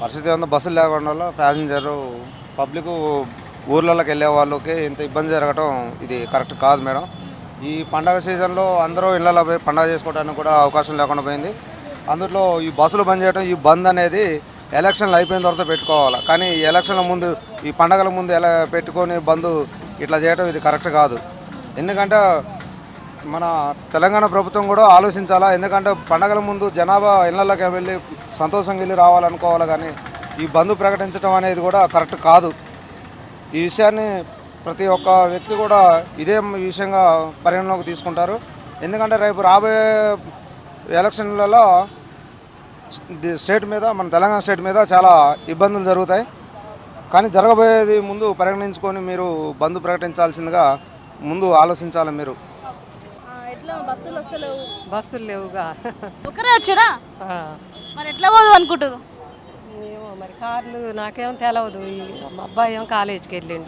పరిస్థితి ఏమన్నా బస్సులు లేకుండా వల్ల ప్యాసింజర్ పబ్లిక్ ఊర్లలోకి వెళ్ళే వాళ్ళకి ఇంత ఇబ్బంది జరగటం ఇది కరెక్ట్ కాదు మేడం. ఈ పండగ సీజన్లో అందరూ ఇళ్ళలో పోయి పండగ చేసుకోవడానికి కూడా అవకాశం లేకుండా పోయింది. అందులో ఈ బస్సులు బంద్ చేయడం ఈ బంద్ అనేది ఎలక్షన్లు అయిపోయిన తర్వాత పెట్టుకోవాలి? కానీ ఈ ఎలక్షన్ల ముందు ఈ పండగల ముందు ఎలా పెట్టుకొని బంద్ ఇట్లా చేయడం ఇది కరెక్ట్ కాదు. ఎందుకంటే మన తెలంగాణ ప్రభుత్వం కూడా ఆలోచించాలా? ఎందుకంటే పండగల ముందు జనాభా ఇళ్ళలోకి వెళ్ళి సంతోషంగా వెళ్ళి రావాలనుకోవాలి కానీ ఈ బంధు ప్రకటించడం అనేది కూడా కరెక్ట్ కాదు. ఈ విషయాన్ని ప్రతి ఒక్క వ్యక్తి కూడా ఇదే విషయంగా పరిగణలోకి తీసుకుంటారు. ఎందుకంటే రేపు రాబోయే ఎలక్షన్లలో స్టేట్ మీద మన తెలంగాణ స్టేట్ మీద చాలా ఇబ్బందులు జరుగుతాయి. కానీ జరగబోయేది ముందు పరిగణించుకొని మీరు బంధు ప్రకటించాల్సిందిగా ముందు ఆలోచించాలి మీరు? ఎట్లా బస్సులు వస్తలేవు బస్సులు లేవుగా. ఒకరే వచ్చారా. మరి ఎట్లా పోదు అనుకుంటారు ఏమో మరి కార్లు నాకేం తెలవదు. ఈ మా అబ్బాయి ఏమో కాలేజీకి వెళ్ళిండు.